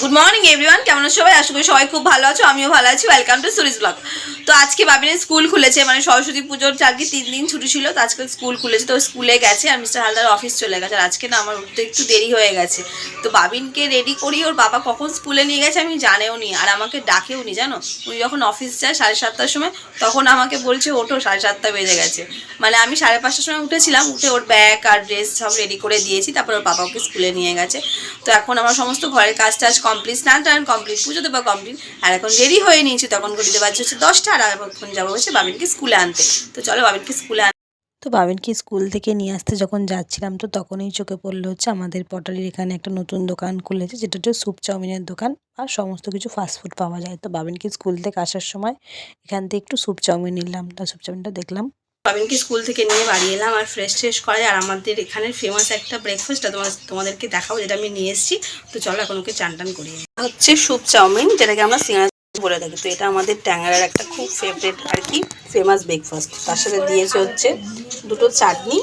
Good morning everyone কেমন আছো সবাই? আশা করি সবাই খুব ভালো আছো। আমিও ভালো আছি। ওয়েলকাম টু সুরিজ ব্লগ তো আজকে বাবিনের স্কুল খুলেছে। মানে সরস্বতী পুজোর চারকে তিন দিন ছুটি ছিল, তো আজকে স্কুল খুলেছে। তো স্কুলে গেছে আর মিস্টার হালদার অফিস চলে গেছে। আর আজকে না আমার উঠতে একটু দেরি হয়ে গেছে। তো বাবিনকে রেডি করি। ওর বাবা কখন স্কুলে নিয়ে গেছে আমি জানেও নি। আর আমাকে ডাকেও নি, জানো? উনি যখন অফিস যায় সাড়ে সাতটার সময়, তখন আমাকে বলছে, ওঠো, সাড়ে সাতটা বেজে গেছে। মানে আমি সাড়ে পাঁচটার সময় উঠেছিলাম। উঠে ওর ব্যাগ আর ড্রেস সব রেডি করে দিয়েছি। তারপর ওর বাবা ওকে স্কুলে নিয়ে গেছে। তো এখন আমার সমস্ত ঘরের কাজ টাজ কমপ্লিট স্নান টান কমপ্লিট পুজো দেওয়া কমপ্লিট আর এখন রেডি হয়ে নিয়েছি, তখন ঘড়িতে বাজছে হচ্ছে দশটা, আর এখন যাব হচ্ছে বাবিনকে স্কুলে আনতে। তো চলো বাবিনকে স্কুলে আন তো বাবিনকে স্কুল থেকে নিয়ে আসতে যখন যাচ্ছিলাম, তো তখনই চোখে পড়ল হচ্ছে আমাদের পটালির এখানে একটা নতুন দোকান খুলেছে, যেটা হচ্ছে স্যুপ চাউমিনের দোকান, আর সমস্ত কিছু ফাস্টফুড পাওয়া যায়। তো বাবিনকে স্কুল থেকে আসার সময় এখান থেকে একটু স্যুপ চাউমিন নিলাম। তো স্যুপ চাউমিনটা দেখলাম। বাবিনকে স্কুল থেকে নিয়ে বাড়ি এলাম আর ফ্রেশ ট্রেশ করে আর আমাদের এখানের ফেমাস একটা ব্রেকফাস্ট তোমার তোমাদেরকে দেখাবো, যেটা আমি নিয়ে এসেছি। তো চলো এখন ওকে চান টান নিই। হচ্ছে স্যুপ চাউমিন, যেটাকে আমরা সিঙ্গারা বলে থাকি। তো এটা আমাদের ট্যাঙ্গারের একটা খুব ফেভারিট আর কি ফেমাস ব্রেকফাস্ট তার সাথে দিয়েছে হচ্ছে দুটো চাটনি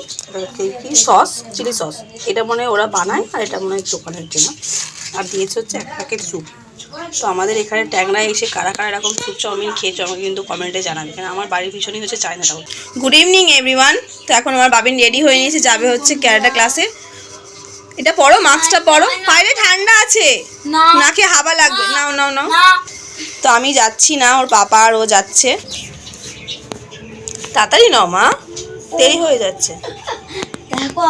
কি সস চিলি সস এটা মনে হয় ওরা বানায় আর এটা মনে হয় দোকানের জন্য। আর দিয়েছে হচ্ছে এক প্যাকেট স্যুপ তো আমাদের এখানে ট্যাংরায় এসে কারা কারা এরকম স্যুপ চাউমিন খেয়েছো আমাকে কিন্তু কমেন্টে জানাবে। কারণ আমার বাড়ির ভীষণই হচ্ছে China town good evening everyone তো এখন আমার বাবিন রেডি হয়ে নিয়েছে যাবে হচ্ছে ক্যারাটা ক্লাসে এটা পড়ো মাস্কটা পড়ো। বাইরে ঠান্ডা আছে। না। নাকে হাওয়া লাগবে। নাও নাও নাও। তো আমি যাচ্ছি না ওর পাপা আর ও যাচ্ছে। তাড়াতাড়ি নাও মা। দেরি হয়ে যাচ্ছে। দেখো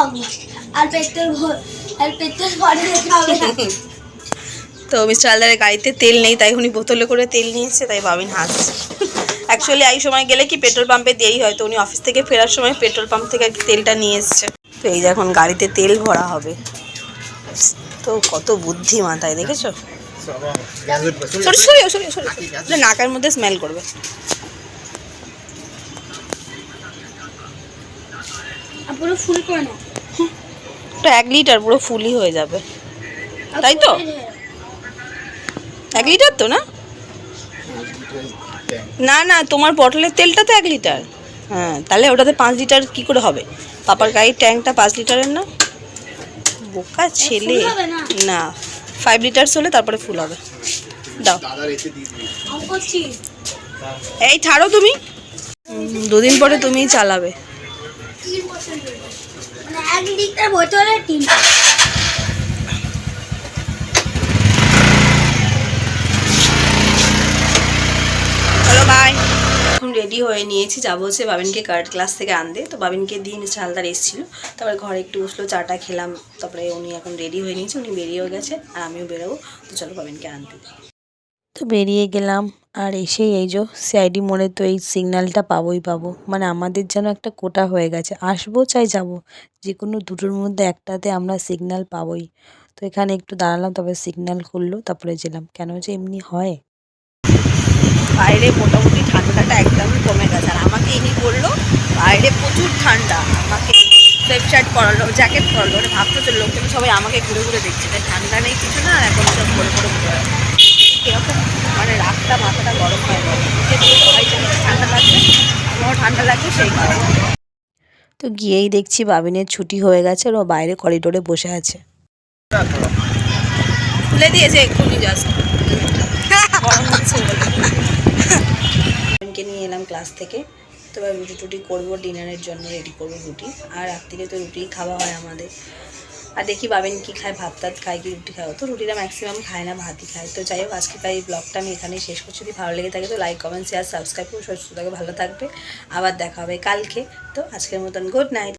আর পেট্রোল ভর- আর পেট্রোল ভরে হবে না। তো মিস্টার আলদারের গাড়িতে তেল নেই তাই উনি বোতলে করে তেল নিয়েছে তাই বাবিন হাসছে। অ্যাকচুয়ালি এই সময় গেলে কি পেট্রোল পাম্পে দেরি হয়? তো উনি অফিস থেকে ফেরার সময় পেট্রোল পাম্প থেকে আর কি তেলটা নিয়ে এসছে। তো এই যে এখন গাড়িতে তেল ভরা হবে। তো কত বুদ্ধি মাথায় দেখেছ? সরি সরি সরি সরি নাকের মধ্যে স্মেল করবে। পুরো ফুল করে নাও। ওটা এক লিটার পুরো ফুলই হয়ে যাবে। তাই তো? এক লিটার তো না? না না তোমার বটলের তেলটা তো এক লিটার। হ্যাঁ তাহলে ওটাতে পাঁচ লিটার কি করে হবে? পাপার গাড়ির ট্যাঙ্কটা পাঁচ লিটারের না? বোকা ছেলে। না? ফাইভ লিটার্স হলে তারপরে ফুল হবে। দাও। এই ছাড়ো তুমি। দুদিন পরে তুমিই চালাবে। মানে এক লিটার বোতলে চলো বাই এখন রেডি হয়ে নিয়েছি। যাব হচ্ছে বাবিনকে কার্ড ক্লাস থেকে আনতে। তো বাবিনকে দিয়ে মিস্টার হালদার এসেছিল। তারপরে ঘরে একটু বসল চাটা খেলাম। তারপরে উনি এখন রেডি হয়ে নিয়েছে। উনি বেরিয়েও গেছে আর আমিও বেরোবো। তো চলো বাবিনকে আনতে। তো বেরিয়ে গেলাম আর এসেই এই যে সিআইডি মোড়ে তো এই সিগন্যালটা পাবোই পাবো। মানে আমাদের যেন একটা কোটা হয়ে গেছে। আসব চাই যাব। যে কোনো দুটোর মধ্যে একটাতে আমরা সিগন্যাল পাবোই। তো এখানে একটু দাঁড়ালাম তবে সিগন্যাল খুললো তারপরে গেলাম। কেন যে এমনি হয়? বাইরে মোটামুটি ঠান্ডাটা একদমই কমে গেছে। আর আমাকে ইনি বলল বাইরে প্রচুর ঠান্ডা আমাকে শার্ট পরালো জ্যাকেট পরালো। মানে ভাবতে তো লোকজন সবাই আমাকে ঘুরে ঘুরে দেখছে। তাই ঠান্ডা নেই কিছু না আর এখন সব ঘুরে ঘুরে বেড়াচ্ছে। এরকম মানে রাতটা মাথাটা গরম হয়ে গেল। সবাই ঠান্ডা লাগবে আমারও ঠান্ডা লাগবে সেই কারণে। তো গিয়েই দেখছি বাবিনের ছুটি হয়ে গেছে আর ও বাইরে করিডোরে বসে আছে। খুলে দিয়েছে এক্ষুনি জাস্ট কে নিয়ে এলাম ক্লাস থেকে। তো এবার রুটি টুটি করব, ডিনারের জন্য রেডি করব রুটি। আর রাত্রিকে তো রুটি খাওয়া হয় আমাদের। আর দেখি বাবেন কি খায়, ভাত টাত খায়, কি রুটি খায়। তো রুটিটা ম্যাক্সিমাম খায় না, ভাতই খায়। তো যাই হোক, আজকে তাই ব্লগটা আমি এখানেই শেষ করছি। যদি ভালো লেগে থাকে তো লাইক কমেন্ট শেয়ার সাবস্ক্রাইব করুন সুস্থ থাকে, ভালো থাকবে। আবার দেখা হবে কালকে। তো আজকের মতন গুড নাইট